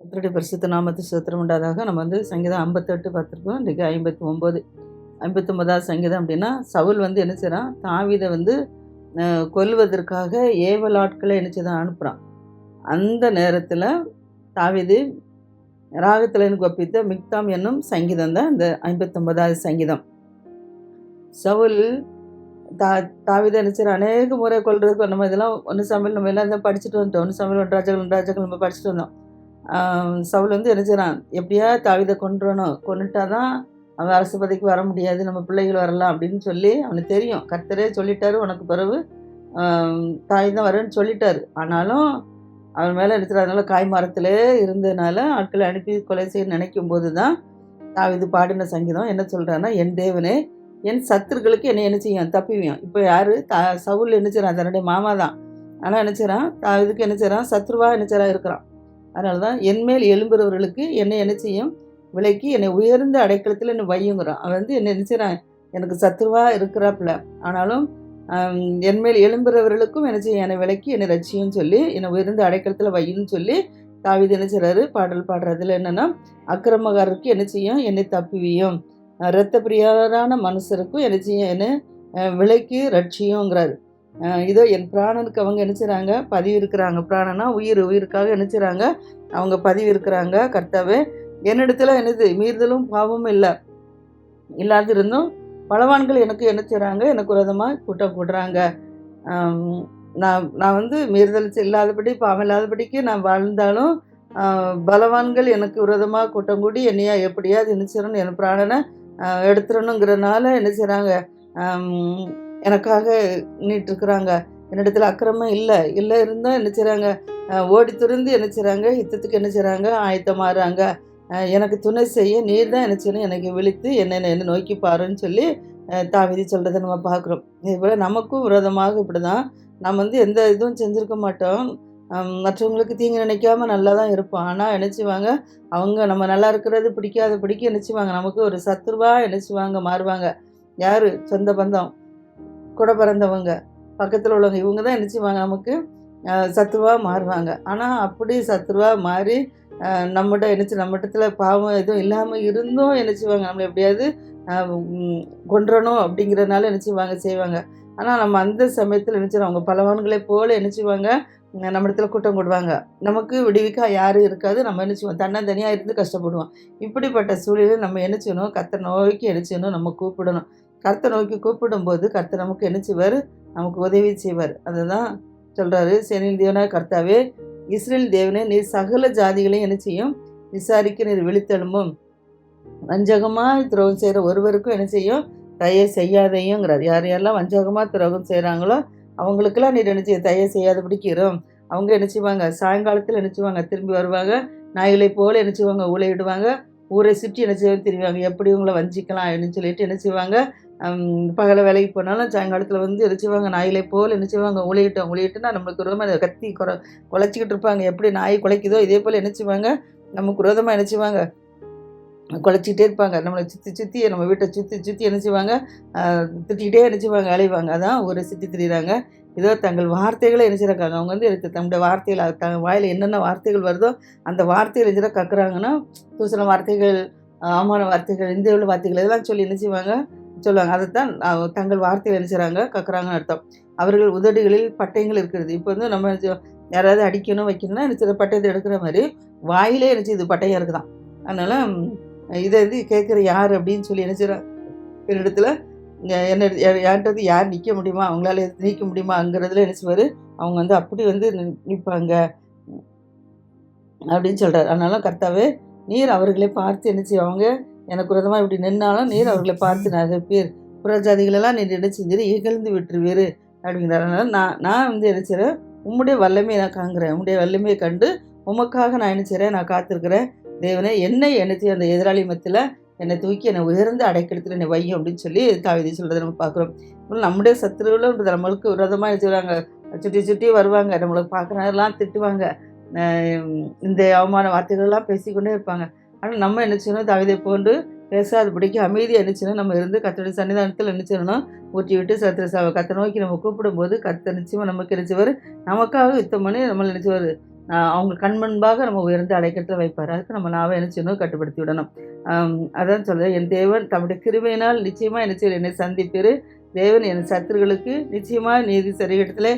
கர்த்தருடைய பரிசுத்த நாமத்து சுத்திரம் உண்டாதாக. நம்ம வந்து சங்கீதம் ஐம்பத்தெட்டு பார்த்துருக்கோம். இன்றைக்கி ஐம்பத்தி ஒம்பது ஐம்பத்தொம்பதாவது சங்கீதம் அப்படின்னா சவுல் வந்து என்ன செய்கிறான் தாவிதை வந்து கொல்வதற்காக ஏவல் ஆட்களை என்ன தான் அனுப்புகிறான் அந்த நேரத்தில் தாவீது ராகத்தில் எனக்கு ஒப்பித்த மிக்தாம் என்னும் சங்கீதம் தான் இந்த ஐம்பத்தொம்பதாவது சங்கீதம். சவுல் தா தாவித நினைச்சார் அநேக முறை கொள்றதுக்கு நம்ம இதெல்லாம் ஒன்று சமையல் நம்ம எல்லாம் தான் படிச்சுட்டு வந்துட்டோம். ஒன்று சமையல் ஒன்று ராஜாக்கள் நம்ம படிச்சுட்டு வந்தோம். சவுல் வந்து என்ன செய்கிறான் எப்படியா தாவிதை கொண்டுறணும் கொண்டுட்டா தான் அவன் அரசு பதவிக்கு வர முடியாது நம்ம பிள்ளைகள் வரலாம் அப்படின்னு சொல்லி அவனுக்கு தெரியும். கர்த்தரே சொல்லிட்டாரு உனக்கு பிறகு தாய் தான் வரேன்னு சொல்லிட்டாரு. ஆனாலும் அவன் மேலே எடுத்துறதுனால காய் மரத்திலே இருந்ததுனால ஆட்களை அனுப்பி கொலை செய்ய நினைக்கும் போது தான் தாவிது பாடின சங்கீதம் என்ன சொல்கிறான்னா என் தேவனே என் சத்துருக்களுக்கு என்னை என்ன செய்யும்? தப்பிவியும். இப்போ யார்? தா சவுல் என்ன செய்கிறான் தன்னுடைய மாமா தான். ஆனால் என்ன செய்கிறான் இதுக்கு என்ன செய்கிறான் சத்ருவா என்ன செய்கிறான் இருக்கிறான். அதனால தான் என்மேல் எழும்புறவர்களுக்கு என்னை என்ன செய்யும்? விலைக்கு என்னை உயர்ந்த அடைக்கலத்தில் என்னை வையுங்கிறான் அவன் வந்து என்ன என்ன செய்கிறான் எனக்கு சத்ருவா இருக்கிறாப்புல. ஆனாலும் என்மேல் எழும்புறவர்களுக்கும் என்ன செய்யும்? என்னை விலைக்கு என்னை ரட்சியும் சொல்லி என்னை உயர்ந்த அடைக்கலத்தில் வையுன்னு சொல்லி தாவிது என்ன பாடல் பாடுறதுல என்னென்னா அக்கிரமகாரருக்கு என்ன செய்யும்? என்னை தப்புவியும். இரத்த பிரியாரான மனுஷருக்கும் என்ன செய்யும்? என்ன விலைக்கு ரட்சியுங்கிறாரு இதோ என் பிராணனுக்கு அவங்க என்ன பதிவு இருக்கிறாங்க. பிராணனா உயிர் உயிருக்காக என்ன அவங்க பதிவு இருக்கிறாங்க. கர்த்தாவே என்னிடத்துல என்னது? மீறுதலும் பாவமும் இல்லை. இல்லாது இருந்தும் பலவான்கள் எனக்கு என்ன செய்கிறாங்க எனக்கு விரதமாக கூட்டம் கூடுறாங்க. நான் நான் வந்து மீறுதல் இல்லாதபடி பாவம் இல்லாதபடிக்கு நான் வாழ்ந்தாலும் பலவான்கள் எனக்கு விரதமாக கூட்டம் கூடி என்னையா எப்படியாவது என்ன என் பிராணனை எடுத்துடணுங்கிறனால என்ன செய்கிறாங்க எனக்காக நீட்டிருக்கிறாங்க என்னிடத்துல அக்கிரமம் இல்லை. இல்லை இருந்தால் என்ன செய்கிறாங்க ஓடி துருந்து என்ன செய்கிறாங்க யுத்தத்துக்கு என்ன செய்கிறாங்க ஆயத்தமாகறாங்க எனக்கு துணை செய்ய நீர் தான் என்ன செய்யணும்? எனக்கு விழித்து என்னென்ன என்ன நோக்கி பாருன்னு சொல்லி தாவிதி சொல்கிறத நம்ம பார்க்குறோம். இதுபோல் நமக்கும் விரோதமாக இப்படி தான் நம்ம வந்து எந்த இதுவும் செஞ்சுருக்க மாட்டோம். மற்றவங்களுக்கு தீங்கு நினைக்காம நல்லா தான் இருப்போம். ஆனால் நினச்சிவாங்க அவங்க நம்ம நல்லா இருக்கிறது பிடிக்காத பிடிக்க நினச்சிவாங்க நமக்கு ஒரு சத்துருவா நினச்சிவாங்க மாறுவாங்க. யார்? சொந்த பந்தம். கூட பிறந்தவங்க பக்கத்தில் உள்ளவங்க இவங்க தான் நினச்சிவாங்க நமக்கு சத்துருவாக மாறுவாங்க. ஆனால் அப்படி சத்துருவாக மாறி நம்மகிட்ட என்னச்சு நம்மட்டத்தில் பாவம் எதுவும் இல்லாமல் இருந்தும் என்ன செய்வாங்க நம்மளை எப்படியாவது கொன்றணும் அப்படிங்கிறனால என்ன செய்வாங்க. செய்வாங்க ஆனால் நம்ம அந்த சமயத்தில் நினச்சிடும் அவங்க பலவான்களை போல நினச்சிவாங்க செய்வாங்க நம்ம இடத்துல கூட்டம் கொடுவாங்க நமக்கு விடுவிக்கா யாரும் இருக்காது. நம்ம என்ன செய்வோம் தன்னந்தனியாக இருந்து கஷ்டப்படுவோம். இப்படிப்பட்ட சூழலில் நம்ம என்ன செய்யணும்? நோய்க்கு நோக்கி நம்ம கூப்பிடணும். கர்த்தை நோக்கி கூப்பிடும்போது கர்த்தர் நமக்கு என்ன செய்வார்? நமக்கு உதவி செய்வார். அதுதான் சொல்கிறாரு செனில் தேவனா கர்த்தாவே இஸ்ரேல் தேவனே நீர் சகல ஜாதிகளையும் என்ன செய்யும்? விசாரிக்க நீர் விழித்தெழும்பும். வஞ்சகமாக துரோகம் செய்கிற ஒருவருக்கும் என்ன செய்யும்? தயை செய்யாதையுங்கிறார். யார் யாரெல்லாம் வஞ்சகமாக துரோகம் செய்கிறாங்களோ அவங்களுக்கெல்லாம் நீர் என்ன செய்ய தயை செய்யாதபடிக்கு இரும் அவங்க என்ன செய்வாங்க? சாயங்காலத்தில் என்ன செய்வாங்க? திரும்பி வருவாங்க. நாய்களை போல என்ன செய்வாங்க? ஊழையிடுவாங்க ஊரை சுற்றி என்ன செய்வாங்க தெரிவாங்க. எப்படி உங்களை வஞ்சிக்கலாம் அப்படின்னு சொல்லிட்டு என்ன செய்வாங்க? பகல வேலைக்கு போனாலும் சாயங்காலத்தில் வந்து என்ன செய்வாங்க நாய்களை போல் என்ன செய்வாங்க ஊழையிட்டோம் நம்மளுக்கு விரோதமாக கத்தி குறை குலைச்சிக்கிட்டு இருப்பாங்க. எப்படி நாய் குலைக்குதோ இதே போல் என்ன செய்வாங்க நமக்கு விரோதமாக என்ன செய்வாங்க குலைச்சிக்கிட்டே இருப்பாங்க. நம்மளை சுற்றி சுற்றி நம்ம வீட்டை சுற்றி சுற்றி என்ன செய்வாங்க திட்டிக்கிட்டே என்ன செய்வாங்க அலைவாங்க அதான் ஒரு சுற்றி திரியிறாங்க. இதோ தங்கள் வார்த்தைகளை என்ன அவங்க வந்து எடுத்து தங்களுடைய வார்த்தைகள் தங்க வாயில் என்னென்ன வார்த்தைகள் வருதோ அந்த வார்த்தைகள் என்ன கக்குறாங்கன்னா தூசண வார்த்தைகள் ஆமான வார்த்தைகள் இந்த உள்ள வார்த்தைகள் இதெல்லாம் சொல்லி என்ன செய்வாங்க சொல்லுவாங்க. அதைத்தான் தங்கள் வார்த்தையில் என்ன கக்குறாங்கன்னு அர்த்தம். அவர்கள் உதடுகளில் பட்டயங்கள் இருக்கிறது. இப்போ வந்து நம்ம யாராவது அடிக்கணும் வைக்கணும்னா என்ன பட்டயத்தை எடுக்கிற மாதிரி வாயிலே என்ன இது பட்டயம் இருக்குதான். அதனால் இதை வந்து கேட்குற யார் அப்படின்னு சொல்லி என்ன செய்கிறா என்னிடத்துல என்ன யார்ன்றது யார் நிற்க முடியுமா? அவங்களால எது நீக்க முடியுமாங்கிறதுல என்ன செய்வார்? அவங்க வந்து அப்படி வந்து நிற்பாங்க அப்படின்னு சொல்கிறார் அதனால கர்த்தாவே நீர் அவர்களை பார்த்து நினச்சி அவங்க எனக்கு விரதமாக இப்படி நின்னாலும் நீர் அவர்களை பார்த்து நகைப்பீர் புறஜாதிகளெல்லாம் நீர் செஞ்சிரு இகழ்ந்து விட்டுருவீர் அப்படிங்கிறார். அதனால நான் நான் வந்து என்ன செய்கிறேன் உம்முடைய வல்லமையை நான் காண்கிறேன். உம்முடைய வல்லமையை கண்டு உமக்காக நான் என்ன செய்கிறேன் நான் காத்திருக்கிறேன். தேவனே என்னை என்னச்சு அந்த எதிராளி மத்தியில் என்னை தூக்கி என்னை உயர்ந்த அடைக்கலத்தில் என்னை வையும் அப்படின்னு சொல்லி தாவிதி சொல்கிறத நம்ம பார்க்குறோம். இப்போ நம்முடைய சத்துருவில் நம்மளுக்கு விரோதமாக செய்வாங்க? சுற்றி சுற்றி வருவாங்க. நம்மளுக்கு பார்க்குறதெல்லாம் திட்டுவாங்க. இந்த அவமான வார்த்தைகள்லாம் பேசிக்கொண்டே இருப்பாங்க. ஆனால் நம்ம என்ன செய்யணும்? தாவிதை போன்று பேசாதபடிக்கு அமைதியாக என்ன செய்யணும்? நம்ம இருந்து கத்தோடைய சன்னிதானத்தில் என்ன செய்யணும் ஊற்றி விட்டு சத்திர ச கத்தை நோக்கி நம்ம கூப்பிடும்போது கத்த நிச்சயமாக நமக்கு நினச்சவர் நமக்காக யுத்தம் பண்ணி நம்ம நினச்சவர் அவங்க கண் முன்பாக நம்ம உயர்ந்து அடைக்கத்தில் வைப்பார். அதுக்கு நம்ம நாவை என்ன செய்யணும்? கட்டுப்படுத்தி விடணும். அதான் சொல்கிறேன் என் தேவன் தம்முடைய கிருபையினால் நிச்சயமாக என்ன செய்ய என்னை சந்திப்பேர். தேவன் என் சத்துருகளுக்கு நிச்சயமாக நீதி சரிகட்டத்தில்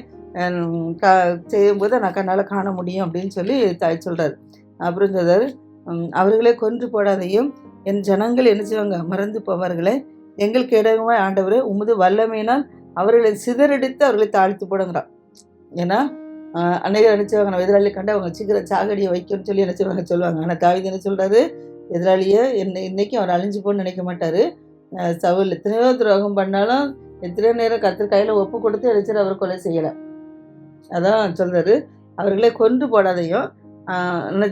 கா செய்யும்போது நான் கண்ணால் காண முடியும் அப்படின்னு சொல்லி தாய் சொல்கிறார் அப்புறம் சொல்கிறார் அவர்களை கொன்று போடாதையும் என் ஜனங்கள் என்ன செய்வாங்க? மறந்து போவார்களே. எங்களுக்கு இடமாய் ஆண்டவரே உமது வல்லமையினால் அவர்களை சிதறடித்து அவர்களை தாழ்த்து போடுங்கிறான் ஏன்னா ஆஹ், அன்னைக்கு நினைச்சவங்க நம்ம எதிராளி கண்டு அவங்க சீக்கிரம் சாகடியை வைக்கணும்னு சொல்லி நினைச்சவங்க சொல்லுவாங்க. ஆனால் தாவித என்ன சொல்கிறாரு எதிராளியை என்னை இன்னைக்கு அவர் அழிஞ்சு போன்னு நினைக்க மாட்டார். சவுல் எத்தனையோ துரோகம் பண்ணாலும் எத்தனையோ நேரம் கத்தர் கையில் ஒப்பு கொடுத்து அடிச்சிட்டு அவர் கொலை செய்யலை. அதான் சொல்கிறாரு அவர்களை கொன்று போடாதையும்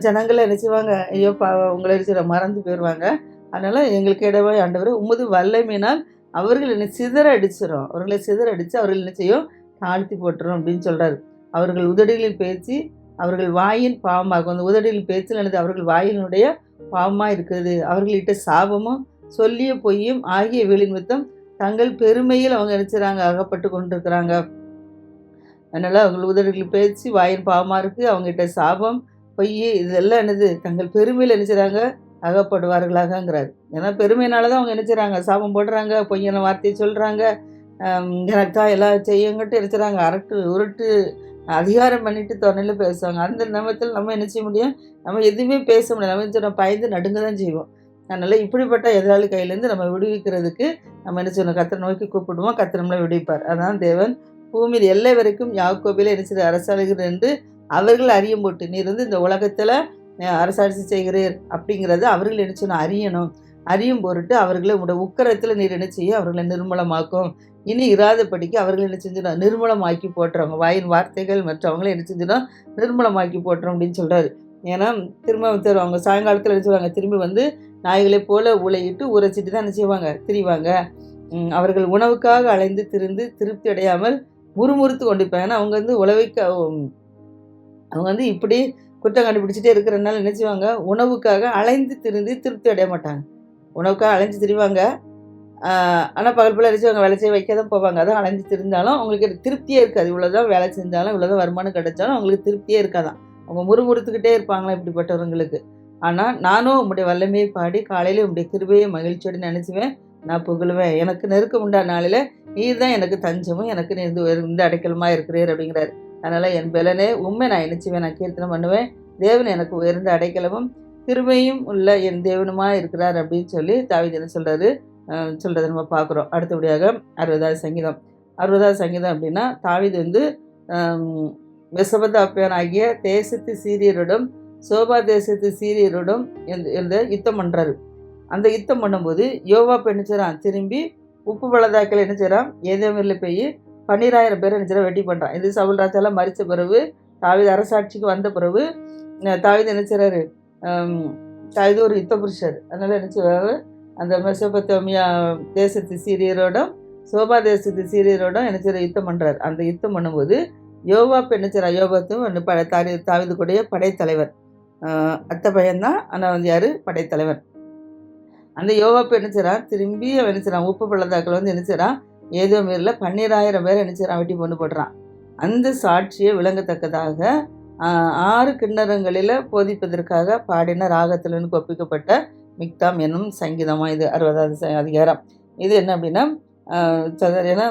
ஜனங்களை என்ன செய்வாங்க? ஐயோ பா உங்களை அடிச்சிட மறந்து போயிடுவாங்க அதனால எங்களுக்கு இடவாய் ஆண்டவர் உமது வல்லமையினால் அவர்கள் என்ன சிதற அடிச்சிடும் அவர்களை சிதற அடித்து அவர்கள் என்ன செய்யும்? தாழ்த்தி போட்டுரும் அப்படின்னு சொல்கிறார் அவர்கள் உதடுகளில் பேச்சு அவர்கள் வாயின் பாவமாகும். அந்த உதடுகளின் பேச்சில் எனது அவர்கள் வாயினுடைய பாவமாக இருக்கிறது அவர்களிட்ட சாபமும் சொல்லிய பொய்யும் ஆகிய வெளிநிமித்தம் தங்கள் பெருமையில் அவங்க நினைச்சுறாங்க அகப்பட்டு கொண்டிருக்கிறாங்க. அதனால் அவர்கள் உதடுகளில் பேச்சு வாயின் பாவமாக இருக்குது அவங்ககிட்ட சாபம் பொய் இதெல்லாம் என்னது? தங்கள் பெருமையில் நினைச்சுறாங்க அகப்படுவார்களாகங்கிறார். ஏன்னா பெருமையினால தான் அவங்க நினைச்சுறாங்க சாபம் போடுறாங்க பொய்யான வார்த்தையை சொல்கிறாங்க எனக்கு தான் எல்லாம் செய்யுங்கட்டு நினைச்சுறாங்க அரட்டு உருட்டு அதிகாரம் பண்ணிட்டு தொன்னையில் பேசுவாங்க. அந்த நேரத்தில் நம்ம என்ன செய்ய முடியும்? நம்ம எதுவுமே பேச முடியாது. நம்ம சொன்ன பயந்து நடுங்க தான் செய்வோம். அதனால் இப்படிப்பட்ட எதிராளி கையிலேருந்து நம்ம விடுவிக்கிறதுக்கு நம்ம என்ன சொல்லணும் கத்தரை நோக்கி கூப்பிடுவோம். கத்திரம்ல விடுவிப்பார். அதான் தேவன். பூமியில் எல்லை வரைக்கும் யாக்கோபில் என்ன செய்ய அரசாளுகிறேன் என்று அவர்கள் அறியும் போட்டு நீர் வந்து இந்த உலகத்தில் அரசாட்சி செய்கிறீர் அப்படிங்கிறது அவர்கள் என்ன செய்யணும் அறியணும். அறியும் பொருட்டு அவர்களை உடைய உக்கரத்தில் நீர் என்ன செய்ய அவர்களை நிர்மூலமாக்கும். இனி இராதபடிக்கு அவர்கள் என்ன செஞ்சிடும் நிர்மூலமாக்கி போட்டுறவங்க வாயின் வார்த்தைகள் மற்றவங்களை என்ன செஞ்சிடும் நிர்மூலமாக்கி போட்டுரும் அப்படின்னு சொல்கிறாரு ஏன்னா திரும்ப தருவாங்க அவங்க சாயங்காலத்தில் என்ன சொல்லுவாங்க? திரும்பி வந்து நாய்களைப் போல உழையிட்டு உரைச்சிட்டு தான் என்ன செய்வாங்க? திரிவாங்க. அவர்கள் உணவுக்காக அலைந்து திருந்து திருப்தி அடையாமல் முறுமுறுத்து கொண்டிருப்பாங்க. ஏன்னா அவங்க வந்து உழவைக்க அவங்க வந்து இப்படி குற்றம் கண்டுபிடிச்சிட்டே இருக்கிறனால என்ன செய்வாங்க? உணவுக்காக அலைந்து திருந்து திருப்தி அடைய மாட்டாங்க. உணவுக்காக அலைஞ்சு திரிவாங்க. ஆனால் பகல் போல் அடிச்சு வேலை செய்ய வைக்க தான் போவாங்க. அதான் அலைஞ்சு திரிந்தாலும் அவங்களுக்கு திருப்தியே இருக்காது. இவ்வளோதான் வேலை செஞ்சாலும் இவ்வளோதான் வருமானம் கிடைச்சாலும் அவங்களுக்கு திருப்தியே இருக்காதான். அவங்க முறுமுறுத்துக்கிட்டே இருப்பாங்களா இப்படிப்பட்டவங்களுக்கு ஆனால் நானும் உங்களுடைய வல்லமையை பாடி காலையில் உங்களுடைய கிருபையை மகிழ்ச்சியோடு நினச்சிவேன். நான் புகழுவேன். எனக்கு நெருக்கம் உண்டா நாளில் நீர் தான் எனக்கு தஞ்சமும் எனக்கு நீ இந்த இந்த அடைக்கலமாக இருக்கிறீர் அப்படிங்கிறார். அதனால் என் பலனே உண்மை நான் நினச்சுவேன் நான் கீர்த்தனம் பண்ணுவேன். தேவன் எனக்கு உயர்ந்த அடைக்கலமும் திருமையும் உள்ள என் தேவனுமாக இருக்கிறார் அப்படின்னு சொல்லி தாவீது என்ன சொல்கிறாரு சொல்கிறத நம்ம பார்க்குறோம். அடுத்தபடியாக அறுபதாவது சங்கீதம். அறுபதாவது சங்கீதம் அப்படின்னா தாவிது வந்து மெசபதாப்பியன் ஆகிய தேசத்து சீரியரோடும் சோபா தேசத்து சீரியருடன் இந்த- இந்த யுத்தம் பண்ணுறாரு அந்த யுத்தம் பண்ணும்போது யோவா என்ன செய்கிறான் திரும்பி உப்பு பள்ளதாக்கில் என்ன செய்கிறான் ஏதேமரில் போய் பன்னிராயிரம் பேர் என்ன வெட்டி பண்ணுறான் இது சவுல் ராஜாலாம் மறித்த பிறகு தாவீது அரசாட்சிக்கு வந்த பிறகு தாவித தாவீது என்ன ஒரு யுத்த புருஷர். அதனால் என்ன அந்த மெசபத்தோமியா தேசத்து சீரியரோடும் சோபா தேசத்து சீரியரோடும் என்ன யுத்தம் பண்ணுறார் அந்த யுத்தம் பண்ணும்போது யோவாப் என்ன செய்கிறார் ஒன்று படை தாரி தாவிது கூடிய படைத்தலைவர். அத்தை பையன்தான் ஆனால் வந்து யார்? படைத்தலைவர். அந்த யோவாப் என்ன திரும்பி அவன் உப்பு பள்ளத்தாக்கள் வந்து என்ன ஏதோ மீறில் பன்னிராயிரம் பேர் என்ன செய்கிறான் வெட்டி கொண்டு போடுறான் அந்த சாட்சியை விளங்கத்தக்கதாக ஆறு கிண்ணறங்களில் போதிப்பதற்காக பாடின ராகத்திலிருந்து ஒப்பிக்கப்பட்ட மிக்தாம் என்னும் சங்கீதமாக இது அறுபதாவது அதிகாரம். இது என்ன அப்படின்னா ஆஹ் சதர் ஏன்னா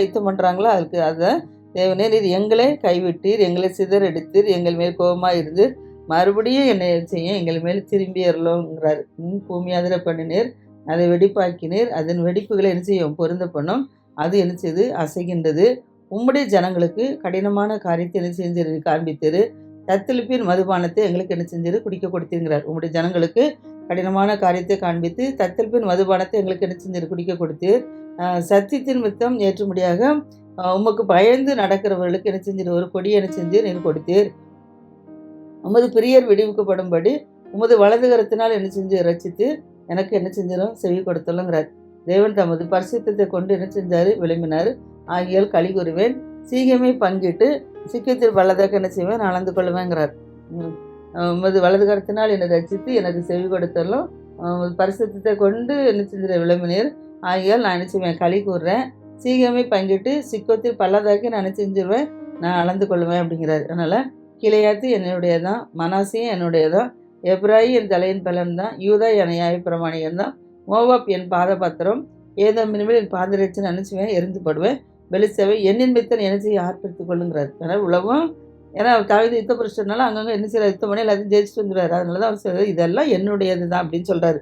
யுத்தம் பண்ணுறாங்களோ அதுக்கு அதை தேவனே நீர் எங்களை கைவிட்டீர் எங்களை சிதறெடுத்தீர் எங்கள் மேல் கோபமாக இருந்து மறுபடியும் என்னை செய்ய எங்கள் மேல் திரும்பி அருளோங்கிறார் பூமி அதிர பண்ணினீர் அதை வெடிப்பாக்கினீர் அதன் வெடிப்புகளை என்ன செய்யும்? பொருந்த பண்ணும். அது என்ன செய்து? அசைகின்றது. உம்முடைய ஜனங்களுக்கு கடினமான காரியத்தை என்ன செஞ்சிரு? காண்பித்தரு. தத்தளிப்பின் மதுபானத்தை எங்களுக்கு என்ன செஞ்சிரு? குடிக்க கொடுத்திருக்கிறார். உம்முடைய ஜனங்களுக்கு கடினமான காரியத்தை காண்பித்து தத்தளிப்பின் மதுபானத்தை எங்களுக்கு என்ன செஞ்சிரு? குடிக்க கொடுத்து சத்தியத்தின் மித்தம் ஏற்றும்படியாக உமக்கு பயந்து நடக்கிறவர்களுக்கு என்ன செஞ்சிரு? ஒரு கொடி என்ன செஞ்சீர்? நீர் கொடுத்தீர். உமது பிரியர் விடுவிக்கப்படும்படி உமது வலது கரத்தினால் என்ன செஞ்சு ரசித்து எனக்கு என்ன செஞ்சிடும் செவி கொடுத்துள்ளுங்கிறார். தேவன் தமது பரிசுத்தத்தை கொண்டு என்ன செஞ்சார்? விளம்பினார். ஆகியால் களி கூறுவேன். சீக்கிரமே பங்கிட்டு சிக்கத்தில் வல்லதாக என்ன செய்வேன்? நான் அளந்து கொள்வேங்கிறார். உமது வலது கரத்தினால் என்னை ரச்சித்து எனக்கு செவி கொடுத்தலும் பரிசுத்தத்தை கொண்டு என்ன செஞ்சிட விளம்பினீர். ஆகியால் நான் என்ன செய்வேன்? களி கூறுறேன். சீக்கிரமே பங்கிட்டு சிக்கத்தில் பல்லதாக்கி நான் என்ன செஞ்சிருவேன்? நான் அளந்து கொள்வேன் அப்படிங்கிறார். அதனால் கிளையாத்து என்னுடைய என்னுடையதான் என்னுடைய என்னுடையதான் எப்ராயி என் தலையின் பலன் தான் யூதா என நியாய பிரமாணிகம் தான் மோவாப் என் பாதபாத்திரம் ஏதோ மினிமல் என் பாதரட்சன் நினச்சுவேன் எரிந்துபடுவேன். வெளிச்சவை என்னின் மித்தன் என்ன செய்ய ஆர்ப்பரித்துக் கொள்ளுங்கிறார். அதனால் உலகம் ஏன்னா தாவித யுத்த புருஷனால அங்கங்கே என்ன செய்யற யுத்தம் பண்ணி எல்லாத்தையும் ஜெயிச்சுட்டு வந்துடுறாரு. அதனால தான் அவர் சொல்றாரு இதெல்லாம் என்னுடையது தான் அப்படின்னு சொல்கிறாரு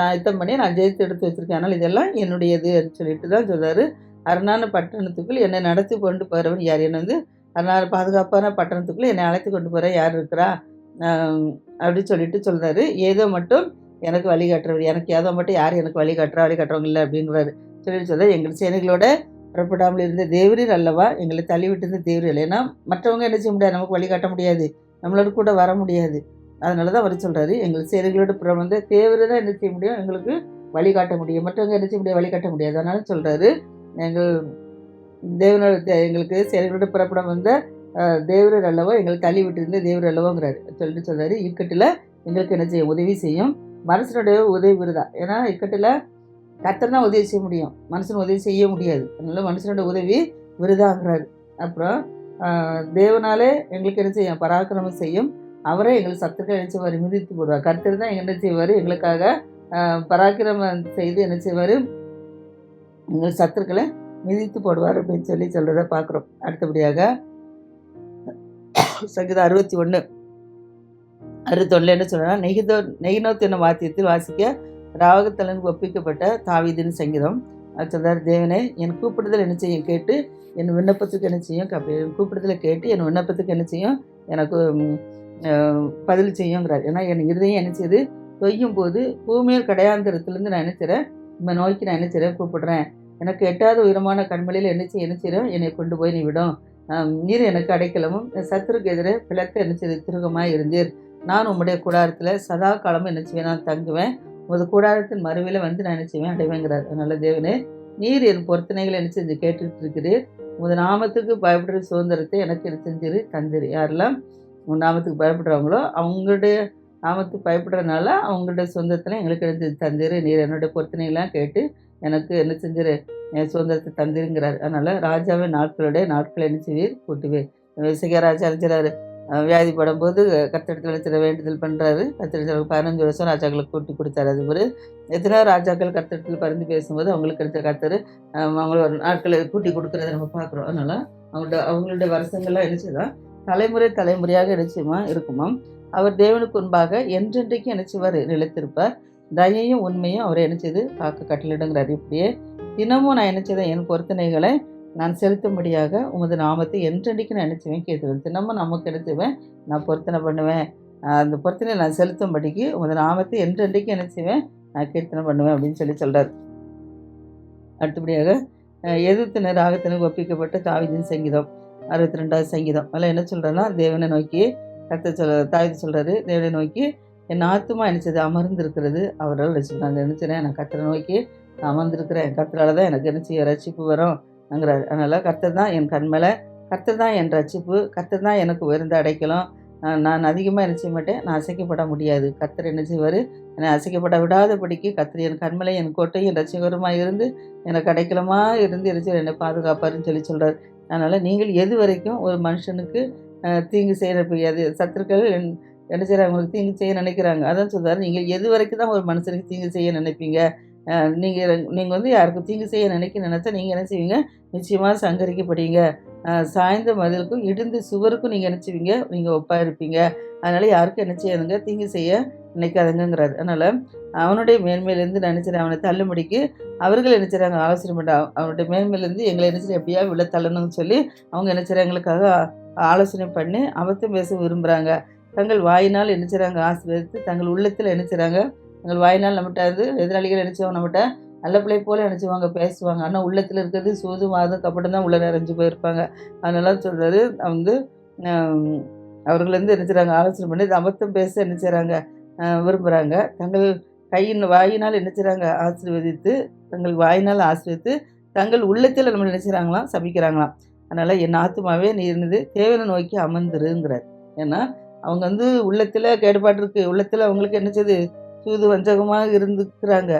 நான் யுத்தம் பண்ணி நான் ஜெயித்து எடுத்து வச்சிருக்கேன். ஆனால் இதெல்லாம் என்னுடையது அப்படின்னு சொல்லிட்டு தான் சொல்கிறாரு அரணான பட்டணத்துக்குள் என்னை நடத்தி கொண்டு போகிறவன் யார்? என்ன வந்து அரணான பாதுகாப்பான பட்டணத்துக்குள்ளே என்னை அழைத்து கொண்டு போகிற யார் இருக்கிறா? அப்படின்னு சொல்லிட்டு சொல்கிறாரு ஏதோ மட்டும் எனக்கு வழிகாட்டுறவர் எனக்கு ஏதோ மட்டும் யார் எனக்கு வழிகாட்டுறா வழிகாட்டுறவங்க இல்லை அப்படின்றாரு. சொல்லிட்டு சொல்கிறார் எங்கள் சேனைகளோட புறப்படாமல் இருந்த தேவரீர் அல்லவா? எங்களை தள்ளிவிட்டு இருந்த தேவரீர் ஏன்னா மற்றவங்க என்ன செய்ய முடியாது நமக்கு வழிகாட்ட முடியாது. நம்மளோட கூட வர முடியாது. அதனால தான் அவர் சொல்கிறாரு எங்கள் சேனைகளோட புறம் வந்து தேவரை தான் என்ன செய்ய முடியும்? எங்களுக்கு வழிகாட்ட முடியும். மற்றவங்க என்ன செய்ய முடியாது வழிகாட்ட முடியாது. அதனால சொல்கிறாரு எங்கள் தேவனோட எங்களுக்கு சேனைகளோட புறப்படம் வந்த தேவரர் அல்லவோ எங்களை தள்ளி விட்டிருந்த தேவர் அல்லவோங்கிறாரு. சொல்லிட்டு சொல்கிறாரு இக்கட்டில் எங்களுக்கு என்ன செய்யும்? உதவி செய்யும். மனுஷனுடைய உதவி விருதா? ஏன்னா இக்கட்டில் கர்த்தர் தான் உதவி செய்ய முடியும். மனுஷன் உதவி செய்ய முடியாது. அதனால மனுஷனோட உதவி விருதாங்கிறாரு. அப்புறம் தேவனாலே எங்களுக்கு என்ன செய்யும்? பராக்கிரமம் செய்யும். அவரே எங்களுக்கு சத்துக்கள் என்ன செய்வார் மிதித்து போடுவார். கர்த்தர் தான் என்ன செய்வார்? எங்களுக்காக பராக்கிரமம் செய்து என்ன செய்வார்? எங்கள் சத்துக்களை மிதித்து போடுவார் அப்படின்னு சொல்லி சொல்கிறத பார்க்குறோம். அடுத்தபடியாக சங்கீதம் அறுபத்தி ஒன்று அறுபத்தொன்னில் என்ன சொல்கிறேன்னா நெகிதோ நெகினோத் என்னும் வாத்தியத்தில் வாசிக்க ராவகத்தலனுக்கு ஒப்பிக்கப்பட்ட தாவீதின் சங்கீதம். அது தேவனே என் கூப்பிடுதல் என்ன செய்யும் கேட்டு என் விண்ணப்பத்துக்கு என்ன செய்யும் கப்ப- என் கூப்பிடுதலை கேட்டு என் விண்ணப்பத்துக்கு என்ன செய்யும் எனக்கு பதில் செய்யுங்கிறார். ஏன்னா என் இருதயம் என்ன செய்யுது? தொய்யும் போது பூமியில் கடையாந்திரத்துலேருந்து நான் நினைச்சிறேன் இந்த நோய்க்கு நான் நினைச்சிறேன் கூப்பிடுறேன். எனக்கு எட்டாவது உயரமான கண்மலையில் என்ன செய்ய என்ன செய்கிறோம் என்னை கொண்டு போய் நீ விடும். நீர் எனக்கு அடைக்கலமும் சத்துருக்கு எதிரே பிளக்க என்ன செய்து திருகமாக இருந்தீர். நான் உம்முடைய கூடாரத்தில் சதா காலமும் என்ன செய்வேன்? நான் தங்குவேன். உமது கூடாரத்தின் மறுவில வந்து நான் என்ன செய்வேன்? அடைவேங்கிறார் நல்ல தேவனே நீர் என் பொருத்தனைகளை என்ன செஞ்சு கேட்டுட்டு இருக்கிறீர் உமது நாமத்துக்கு பயப்படுற சுதந்திரத்தை எனக்கு என்ன செஞ்சிரு? தந்திரு. யாரெல்லாம் உன் நாமத்துக்கு பயப்படுறவங்களோ அவங்களுடைய நாமத்துக்கு பயப்படுறதுனால அவங்களுடைய சொந்தத்தில் எங்களுக்கு என்ன செஞ்சு தந்திரு. நீர் என்னுடைய பொருத்தனைகள்லாம் கேட்டு எனக்கு என்ன செஞ்சிரு? சுதந்திரத்தை தந்திருங்கிறார் அதனால் ராஜாவின் நாட்களுடைய நாட்களை என்ன செய்வீர் கூட்டுவீர் சிகராஜா ராஜா அழைச்சிறாரு வியாதிப்படும் போது கத்தெடுத்து வச்சுட வேண்டுதல் பண்ணுறாரு கத்தெடுத்து பதினஞ்சு வருஷம் ராஜாக்களுக்கு கூட்டி கொடுத்தாரு. அது ஒரு எத்தனையோ ராஜாக்கள் கத்தெடுத்தில் பறந்து பேசும்போது அவங்களுக்கு கிடைச்ச கத்தர் அவங்கள ஒரு நாட்களை கூட்டி கொடுக்குறத நம்ம பார்க்குறோம். அதனால் அவங்களோட அவங்களுடைய வருஷங்கள்லாம் நினச்சிதான் தலைமுறை தலைமுறையாக நிச்சயமா இருக்குமா. அவர் தேவனுக்கு முன்பாக என்றென்றைக்கும் நினைச்சுவார் நிலைத்திருப்பார். தயையும் உண்மையும் அவரை நினைச்சது காக்க கட்டளிடுங்கிறார் இப்படியே தினமும் நான் நினைச்சதை என் பொருத்தனைகளை நான் செலுத்தும்படியாக உமது நாமத்தை என்றென்றைக்கு நான் நினச்சிவேன் கேட்டுவேன் தினமும் நமக்கு எடுத்துவேன் நான் பொருத்தனை பண்ணுவேன். அந்த பொருத்தனை நான் செலுத்தும்படிக்கு உமது நாமத்தை என்றென்றைக்கு நினச்சிவேன் நான் கீர்த்தனை பண்ணுவேன் அப்படின்னு சொல்லி சொல்கிறார் அடுத்தபடியாக அஹ் எதிர்த்தின ராகத்தினுக்கு ஒப்பிக்கப்பட்ட தாவிதின் சங்கீதம் அறுபத்தி ரெண்டாவது சங்கீதம். அதில் என்ன சொல்கிறேன்னா தேவனை நோக்கி கத்த சொல் தாவிதி சொல்கிறாரு தேவனை நோக்கி என் ஆத்துமா நினச்சது அமர்ந்திருக்கிறது? அவரால் ரசிக்கிறாங்க நினச்சினேன் நான் கத்தரை நோக்கி அமர்ந்திருக்கிறேன் கத்தரால் தான் எனக்கு என்ன ரட்சிப்பு வரும் அங்கிறார் அதனால் கர்த்தர் தான் என் கண்மலை கர்த்தர் தான் என் ரட்சிப்பு கர்த்தர் தான் எனக்கு உயர்ந்த அடைக்கலாம். நான் அதிகமாக என்ன செய்ய மாட்டேன் நான் அசைக்கப்பட முடியாது. கத்தர் என்ன செய்வார்? என்னை அசைக்கப்பட விடாதபடிக்கு கத்தர் என் கண்மலை என் கோட்டையும் என் ரசிகரமாக இருந்து எனக்கு அடைக்கலமாக இருந்து என்ன என்னை பாதுகாப்பாருன்னு சொல்லி சொல்கிறார் அதனால் நீங்கள் எது வரைக்கும் ஒரு மனுஷனுக்கு தீங்கு செய்ய அது சத்துருக்கள் என்- என்ன செய்கிறாங்க உங்களுக்கு தீங்கு செய்ய நினைக்கிறாங்க. அதான் சொல்கிறார் நீங்கள் எது வரைக்கும் தான் ஒரு மனுஷனுக்கு தீங்கு செய்ய நினைப்பீங்க? நீங்கள் நீங்கள் வந்து யாருக்கும் தீங்கு செய்ய நினைக்க நினச்சா நீங்கள் என்ன செய்வீங்க? நிச்சயமாக சங்கரிக்கப்படுவீங்க சாய்ந்த மதிலுக்கும் இடிந்து சுவருக்கும் நீங்கள் என்ன செய்வீங்க? நீங்கள் ஒப்பாக இருப்பீங்க அதனால் யாருக்கும் என்ன செய்யாதுங்க தீங்கு செய்ய நினைக்காதுங்கிறாரு அதனால் அவனுடைய மேன்மையிலேருந்து நினச்சிட அவனை தள்ளும்படிக்கு அவர்கள் என்ன செய்கிறாங்க ஆலோசனை பண்ண அவனுடைய மேன்மையிலேருந்து எங்களை என்ன செய்ய எப்படியா விழ தள்ளணும்னு சொல்லி அவங்க என்ன ஆலோசனை பண்ணி அபத்தம் பேச விரும்புகிறாங்க தங்கள் வாயினால் என்ன செய்கிறாங்க ஆசீர்வதித்து தங்கள் உள்ளத்தில் என்ன எங்கள் வாயினால் நம்மகிட்ட வந்து எதிராளிகள் நினச்சவங்க நம்மகிட்ட நல்ல பிள்ளை போல நினச்சிவாங்க பேசுவாங்க. ஆனால் உள்ளத்தில் இருக்கிறது சோது மாதம் கப்படம் தான் உள்ள நிறைஞ்சு போயிருப்பாங்க. அதனால சொல்கிறாரு வந்து அவர்கள் வந்து என்ன செய்கிறாங்க ஆலோசனை பண்ணி அபத்தம் பேச என்ன செய்கிறாங்க விரும்புகிறாங்க தங்கள் கையின் வாயினால் என்ன செய்கிறாங்க ஆசீர்வதித்து தங்கள் வாயினால் ஆசீர்வதித்து தங்கள் உள்ளத்தில் நம்ம என்ன சபிக்கிறாங்களாம். அதனால் என் ஆத்துமாவே நீ இருந்தது தேவனை நோக்கி அமர்ந்துருங்கிறார். ஏன்னா அவங்க வந்து உள்ளத்தில் கேடுபாடு இருக்குது உள்ளத்தில் அவங்களுக்கு என்ன செய்யுது தூது வஞ்சகமாக இருந்துக்கிறாங்க.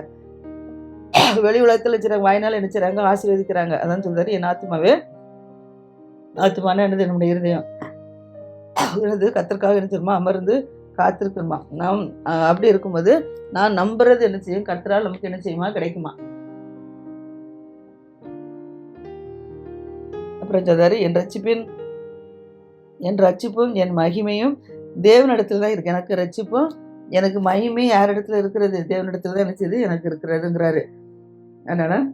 வெளி உலகத்தில் வச்சுறாங்க வாயினால் என்ன ஆசீர்வதிக்கிறாங்க. அதான் சொல்றாரு என் ஆத்மாவே ஆத்மான என்னது? என்னுடைய இருதயம். எனது கத்தருக்காக என்ன செய்யுமா அமர்ந்து காத்திருக்கணுமா? நாம் அப்படி இருக்கும்போது நான் நம்புறது என்ன செய்யும்? கத்தரால் நமக்கு என்ன செய்யுமா? கிடைக்குமா? அப்புறம் சொல்றாரு என் ரட்சிப்பின் என் ரட்சிப்பும் என் மகிமையும் தேவனிடத்தில் தான் இருக்கு. எனக்கு ரட்சிப்பும் எனக்கு மயமே யார் இடத்துல இருக்கிறது? தேவனிடத்துல தான் நினைச்சது எனக்கு இருக்கிறதுங்கிறாரு. அதனால்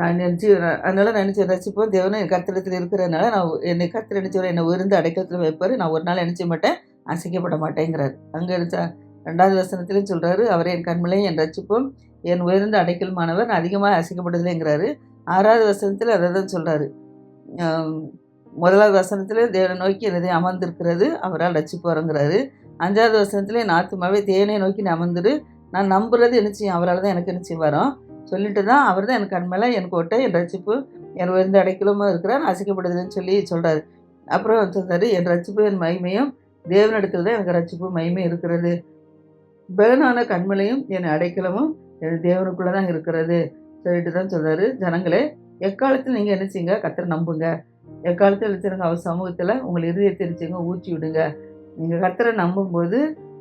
நான் நினச்சி அதனால் நான் நினச்சி ரசிப்போம். தேவனும் என் கத்திரத்தில் இருக்கிறதுனால நான் என்னை கத்திர நினச்சவரை என்னை உயர்ந்து அடைக்கலத்தில் வைப்பார். நான் ஒரு நாள் நினைச்ச மாட்டேன் அசைக்கப்பட மாட்டேங்கிறார். அங்கே இருந்துச்சா? ரெண்டாவது வசனத்திலையும் சொல்கிறாரு அவரே என் கண்மலையும் என் ரசிப்போம் என் உயர்ந்த அடைக்கலுமானவர் நான் அதிகமாக அசைக்கப்படுதில்லைங்கிறாரு ஆறாவது வசனத்தில் அதை தான் சொல்கிறாரு முதலாவது வசனத்தில் தேவனை நோக்கி எனதை அமர்ந்திருக்கிறது அவரால் ரட்சிப்பாருங்கிறாரு அஞ்சாவது வருஷத்துலேயே என் ஆத்துமாவே தேவனை நோக்கி நீ அமர்ந்துரு நான் நம்புறது என்ன செய்யும் அவரால் தான் எனக்கு என்ன செய்யும் வரும். சொல்லிட்டு தான் அவர் தான் எனக்கு கண்மேல என் கோட்டை என் ரசிப்பு என் உயர்ந்த அடைக்கலமும் இருக்கிறார் அசைக்கப்படுதுன்னு சொல்லி சொல்கிறார் அப்புறம் சொன்னார் என் ரசிப்பு என் மகிமையும் தேவனிடத்தில் தான் எனக்கு ரசிப்பு மகிமை இருக்கிறது. பேனான கண்மலையும் என் அடைக்கலமும் என் தேவனுக்குள்ளே தான் இருக்கிறது. சொல்லிட்டு தான் சொல்கிறாரு ஜனங்களே எக்காலத்தில் நீங்கள் என்ன செய்யுங்க கத்தரை நம்புங்க. எக்காலத்தில் வச்சுருங்க அவர் சமூகத்தில் உங்கள் இறுதியை தெரிஞ்சுங்க ஊற்றி விடுங்க நீங்கள் கத்தரை நம்பும்போது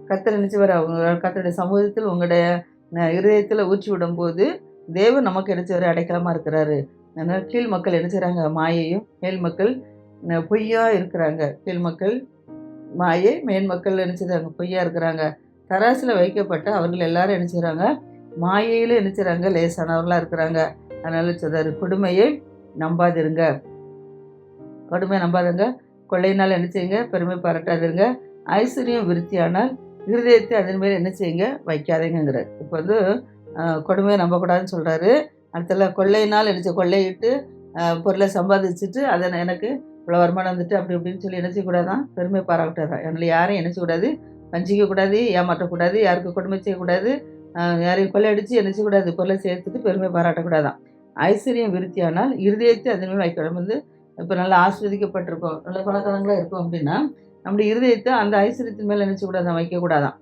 கத்தரை நினச்சி அவங்க கத்தருடைய சமூகத்தில் உங்களுடைய இருதயத்தில் ஊற்றி விடும்போது தேவன் நமக்கு என்ன அடைக்கலமாக இருக்கிறாரு. அதனால் கீழ் மக்கள் என்ன மாயையும் மேல் மக்கள் பொய்யாக இருக்கிறாங்க. கீழ் மக்கள் மாயை மேல் மக்கள் என்ன பொய்யாக பொய்யா இருக்கிறாங்க. தராசில் வைக்கப்பட்ட அவர்கள் எல்லாரும் என்ன செய்கிறாங்க மாயையில் என்ன லேசானவர்களாக இருக்கிறாங்க. அதனால சொல்றாரு? கொடுமையை நம்பாதிருங்க. கொடுமையை நம்பாதுங்க. கொள்ளையினால் என்ன பெருமை பாராட்டாதிருங்க. ஐஸ்வர்யம் விருத்தியானால் இருதயத்தை அதன் மேல் என்ன செய்யுங்க? வைக்காதீங்கிறார் இப்போ வந்து கொடுமையை நம்பக்கூடாதுன்னு சொல்கிறாரு அடுத்தல கொள்ளையினால் என்ன கொள்ளையிட்டு பொருளை சம்பாதிச்சுட்டு அதை நான் எனக்கு இவ்வளோ வருமானம் வந்துட்டு அப்படி இப்படின்னு சொல்லி என்ன செய்யக்கூடாதான்? பெருமை பாராட்டாதான் அதனால் யாரையும் என்ன செய்யக்கூடாது? வஞ்சிக்கக்கூடாது ஏமாற்றக்கூடாது யாருக்கு கொடுமை செய்யக்கூடாது யாரையும் கொள்ளையடிச்சு என்ன செய்யக்கூடாது? பொருளை சேர்த்துட்டு பெருமை பாராட்டக்கூடாதான். ஐஸ்வர்யம் விருத்தியானால் இருதயத்தை அதன் மேல் வைக்கணும். வந்து இப்போ நல்லா ஆஸ்வதிக்கப்பட்டிருக்கோம். நல்ல பழக்கங்களாக இருக்கும் அப்படின்னா நம்முடைய இருதயத்தை அந்த ஐஸ்வர்யத்தின் மேலே நினச்சக்கூடாதான் வைக்கக்கூடாதான்.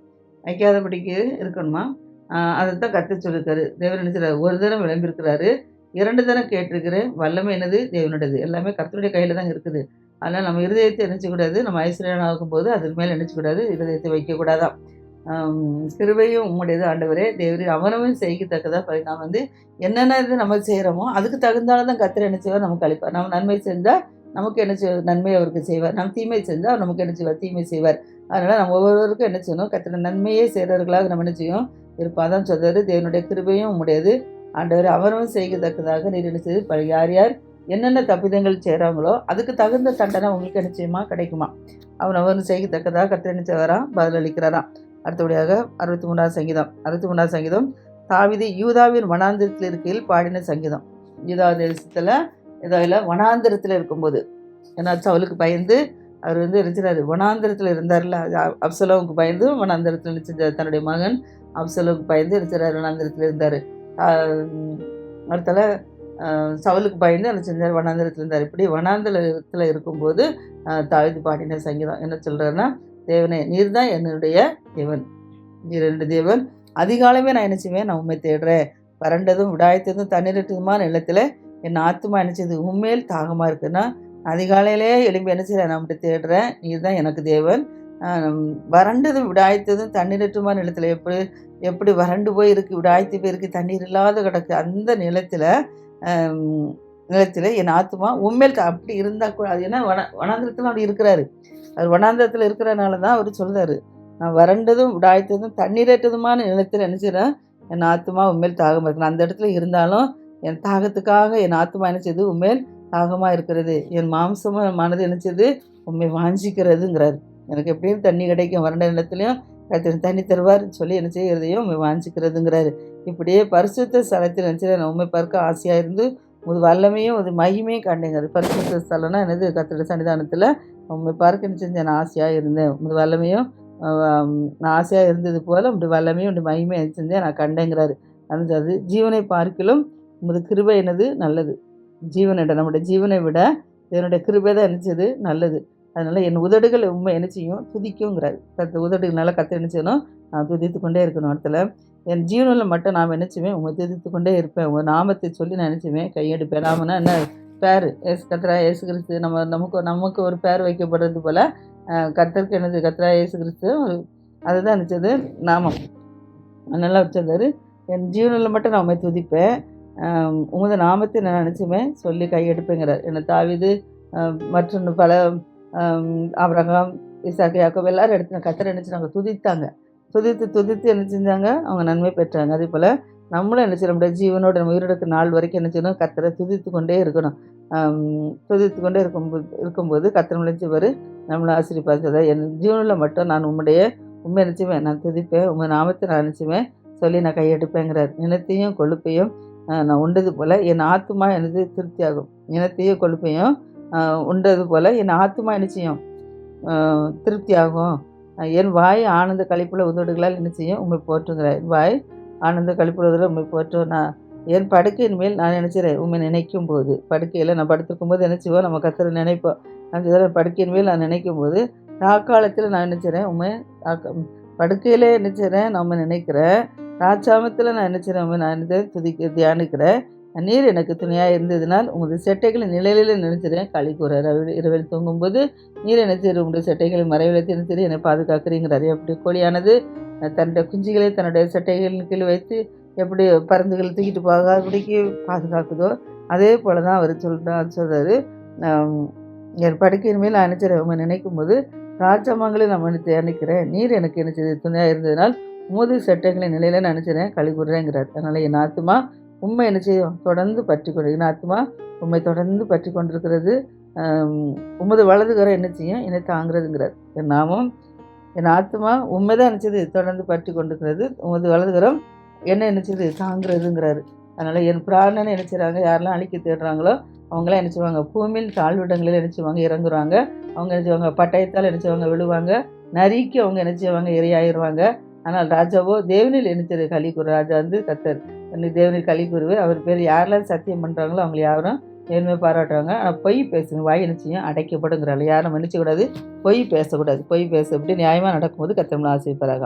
வைக்காதபடிக்கு இருக்கணுமா? அதை தான் கற்று சொல்லியிருக்காரு தேவன் நினைச்சாரு ஒரு தரம் விளம்பியிருக்கிறாரு. இரண்டு தரம் கேட்டிருக்கிறேன். வல்லமை என்னது? தேவனுடையது. எல்லாமே கர்த்தருடைய கையில் தான் இருக்குது. அதனால் நம்ம இருதயத்தை நினைச்சக்கூடாது நம்ம ஐஸ்வர்யம் ஆகும்போது அதன் மேலே நினைச்சக்கூடாது இருதயத்தை வைக்கக்கூடாதான். சிறுவையும் கிருபையும் உம்முடையது ஆண்டவரே. தேவரே அவனவன் செய்யத்தக்கதாக பரிணாமம் வந்து என்னென்ன இது நம்ம செய்கிறோமோ அதுக்கு தகுந்தாலும் தான் கத்திர நினைச்சவர் நமக்கு அளிப்பார். நம்ம நன்மை செஞ்சால் நமக்கு என்ன செய்வார் நன்மை அவருக்கு செய்வார். நம்ம தீமை செஞ்சால் அவர் நமக்கு என்ன செய்வார்? தீமை செய்வார். அதனால் நம்ம ஒவ்வொருவருக்கும் என்ன செய்யணும்? கத்திர நன்மையே செய்கிறவர்களாக நம்ம என்ன செய்யும் இருப்பாக தான் சொல்றாரு தேவனுடைய கிருபையும் உம்முடையது. ஆண்டவர் அவரும் செய்யத்தக்கதாக நீர் என்ன செய்து பல யார் யார் என்னென்ன தப்பிதங்கள் செய்கிறாங்களோ அதுக்கு தகுந்த தண்டனை உங்களுக்கு நிச்சயமா கிடைக்குமா? அவன் அவரும் செய்யத்தக்கதாக கத்திர என்ன பதிலளிக்கிறாராம். அடுத்தபடியாக அறுபத்தி மூணாவது சங்கீதம். அறுபத்தி மூணாவது சங்கீதம். தாவிதி யூதாவின் மனாந்திரத்தில் இருக்கையில் பாடின சங்கீதம். யூதா தேசத்தில் இதில் வனாந்திரத்தில் இருக்கும்போது. ஏன்னா சவுலுக்கு பயந்து அவர் வந்து இருக்கிறாரு வனாந்திரத்தில் இருந்தார்ல அப்சலோவுக்கு பயந்து வனாந்திரத்தில் இருந்துச்சு தன்னுடைய மகன் அப்சலோவுக்கு பயந்து இருக்கிறார் வனாந்திரத்தில் இருந்தார். அடுத்தால சவலுக்கு பயந்து என்ன செஞ்சார் வனாந்திரத்தில் இருந்தார். இப்படி வனாந்திரத்தில் இருக்கும்போது ஆஹ், பாடின சங்கீதம் என்ன சொல்கிறாருன்னா தேவனே நீர் தான் என்னுடைய தேவன். நீர் என்னுடைய தேவன். அதிகாலமே நான் என்ன செய்வேன்? நான் உண்மை தேடுறேன். வறண்டதும் விடாயத்ததும் தண்ணீரட்டதுமான நிலத்தில் என் ஆத்மா நினச்சது உண்மையில் தாகமாக இருக்குன்னா அதிகாலையிலே எழும்பி என்ன செய்கிறேன் நான் உன்னை தேடுறேன். நீர் தான் எனக்கு தேவன். வறண்டதும் விடாய்த்ததும் தண்ணீரற்றுமா நிலத்தில்? எப்படி எப்படி வறண்டு போய் இருக்கு? விடாய்த்து போயிருக்கு தண்ணீர் இல்லாத கிடக்கு. அந்த நிலத்தில் நிலத்தில் என் ஆத்மா உண்மையில் அப்படி இருந்தால் கூட அது ஏன்னா வன வனாந்திரத்தில் அப்படி இருக்கிறாரு. அவர் வனாந்திரத்தில் இருக்கிறனால தான் அவர் சொல்கிறாரு நான் வறண்டதும் விடாய்த்ததும் தண்ணீரற்றதுமான நிலத்தில் நினச்சிடறேன் என் ஆத்மா உண்மையில் தாகமாக இருக்கணும் அந்த இடத்துல இருந்தாலும் என் தாகத்துக்காக என் ஆத்துமா என்ன செய்யுது உண்மையில் தாகமாக இருக்கிறது. என் மாம்சமும் என் மனது என்ன உண்மை வாஞ்சிக்கிறதுங்கிறார். எனக்கு எப்படியும் தண்ணி கிடைக்கும். வறண்ட நிலத்துலையும் கத்திரி தண்ணி தருவார் சொல்லி என்ன செய்கிறதையும் உண்மை வாஞ்சிக்கிறதுங்கிறாரு. இப்படியே பரிசுத்த ஸ்தலத்தில் நினச்சி நான் உண்மை பார்க்க ஆசையாக இருந்து ஒரு வல்லமையும் ஒரு மகிமையும் கண்டேங்கிறாரு பரிசுத்த ஸ்தலம்னா என்னது? கர்த்தருடைய சன்னிதானத்தில் உண்மை பார்க்க என்ன செஞ்சேன்? நான் ஆசையாக இருந்தேன். உமது வல்லமையும் நான் ஆசையாக இருந்தது போல் உண்டு வல்லமையும் உண்டு மகிமையும் செஞ்சேன்? நான் கண்டேங்கிறாரு. அது ஜீவனை பார்க்கிலும் உமது கிருபை எனது நல்லது. ஜீவனிட நம்முடைய ஜீவனை விட என்னுடைய கிருபை தான் நினச்சது நல்லது. அதனால் என் உதடுகள் உண்மை என்ன செய்யும் துதிக்குங்கிறாரு கத்த உதடுகளால கற்று என்ன நான் துதித்து கொண்டே இருக்கணும் இடத்துல என் ஜீவனில் மட்டும் நாம் நினச்சுவேன் உங்களை துதித்து கொண்டே இருப்பேன். உங்கள் நாமத்தை சொல்லி நினச்சுவேன் கையெடுப்பேன். நாமனா என்ன? பேர். ஏசு கத்ரா ஏசு கிறிஸ்து நம்ம நமக்கு நமக்கு ஒரு பேர் வைக்கப்படுறது போல் கத்தருக்கு எனது கத்ரா ஏசு கிறிஸ்து ஒரு அதுதான் நினச்சது நாமம். நல்லா வச்சிருந்தாரு என் ஜீவனில் மட்டும் நான் உண்மை துதிப்பேன். உமது நாமத்தை நான் நினச்சுவேன் சொல்லி கையெடுப்பேங்கிறார் என்னை தாவிது மற்றும் பல ஆம், இசாக்கு யாக்கோப் எல்லாரும் எடுத்து கத்தரை நினச்சி நாங்கள் துதித்தாங்க. துதித்து துதித்து என்ன செஞ்சாங்க? அவங்க நன்மை பெற்றாங்க. அதே போல் நம்மளும் என்ன செய்ய நம்முடைய ஜீவனோட நம்ம உயிரிழக்க நாள் வரைக்கும் என்ன செய்யணும்? கத்தரை துதித்து கொண்டே இருக்கணும். துதித்து கொண்டே இருக்கும்போது இருக்கும்போது கத்தரை முடிஞ்சவர் நம்மளை ஆசிரியப்பாங்க என் ஜீவனில் மட்டும் நான் உம்முடைய உண்மை நினச்சிவேன் நான் துதிப்பேன். உங்கள் நாமத்தை நான் நினச்சிவேன் சொல்லி நான் கையெடுப்பேங்கிறார் நினத்தையும் கொழுப்பையும் நான் உண்டது போல் என் ஆத்துமா எனது திருப்தியாகும். இனத்தையும் கொழுப்பையும் உண்டது போல் என் ஆத்துமா என்ன திருப்தியாகும். என் வாய் ஆனந்த கழிப்புல உதடுகளால் என்ன செய்யும் உண்மை போற்றுங்கிறார் என் வாய் ஆனந்த கழிப்புல உதடு உண்மை போற்றும் நான் என் படுக்கையின் மேல் நான் நினைச்சிறேன். உண்மை நினைக்கும் போது படுக்கையில் நான் படுத்திருக்கும் போது என்ன நம்ம கத்தரை நினைப்போம். அந்த படுக்கையின் மேல் நான் நினைக்கும் போது நாக்காலத்தில் நான் நினைச்சிறேன். உண்மை படுக்கையிலே நினைச்சிறேன் நம்ம நினைக்கிறேன். ராச்சாமத்தில் நான் நினைச்சிறேன் நான் இதை துதிக்க தியானிக்கிறேன். நீர் எனக்கு துணையாக இருந்ததினால் உமது செட்டைகளை நிழலில் நினைச்சிறேன் களி கூறார் இரவில் தூங்கும்போது நீர் நினைச்சிரு உங்களுடைய செட்டைகளை மறைவில் திணிச்சிரு என்னை பாதுகாக்கிறீங்கிறாரு. எப்படி கோழியானது? தன்னுடைய குஞ்சுகளை தன்னுடைய செட்டைகளின் கீழ் வைத்து எப்படி பருந்துகள் தூக்கிட்டு போகாதபடிக்கு பாதுகாக்குதோ அதே போல தான் அவர் சொல்கிறார் சொல்கிறாரு என் படுக்கையின் மேல் நான் நினைச்சிறேன் நினைக்கும் போது ராஜாமங்களை நான் மன்னித்து தியானிக்கிறேன். நீர் எனக்கு என்ன செய்து துணையாக இருந்ததினால் மோது சட்டைகளின் நிலையில நான் நினைச்சிறேன் கழிவுறேங்கிறார் அதனால் என் ஆத்துமா உண்மை என்ன செய்யும்? தொடர்ந்து பற்றி கொண்டு என் ஆத்துமா உண்மை தொடர்ந்து பற்றி கொண்டிருக்கிறது ஆம், உமது வலதுகரம் என்ன செய்யும்? என்னை தாங்கிறதுங்கிறார். என் நாமும் என் ஆத்மா உண்மை தான் நினச்சது தொடர்ந்து பற்றி கொண்டிருக்கிறது உமது வலதுகரம் என்ன நினச்சது தாங்கிறதுங்கிறாரு. அதனால் என் பிராணனை நினச்சிறாங்க யாரெல்லாம் அழிக்க தேடுறாங்களோ அவங்களாம் நினச்சிவாங்க பூமியில் தாழ்விடங்களில் நினச்சிவாங்க இறங்குறாங்க அவங்க நினச்சிவாங்க பட்டயத்தால் நினச்சிவாங்க விழுவாங்க. நரிக்கு அவங்க நினச்சிவாங்க இரையாயிருவாங்க. ஆனால் ராஜாவோ தேவனில் நினைச்சது களி ராஜா வந்து கத்தர். தேவனில் களி அவர் பேர் யாரெல்லாம் சத்தியம் பண்ணுறாங்களோ அவங்க யாரும் நேர்மையாக பாராட்டுறாங்க ஆனால் பொய் பேசுங்க வாய் நிச்சயம் அடைக்கப்படுங்கிறாள். யாரும் மன்னிச்சக்கூடாது பொய் பேசக்கூடாது. பொய் பேச இப்படி நியாயமாக நடக்கும்போது கத்தம்ல ஆசைப்படாங்க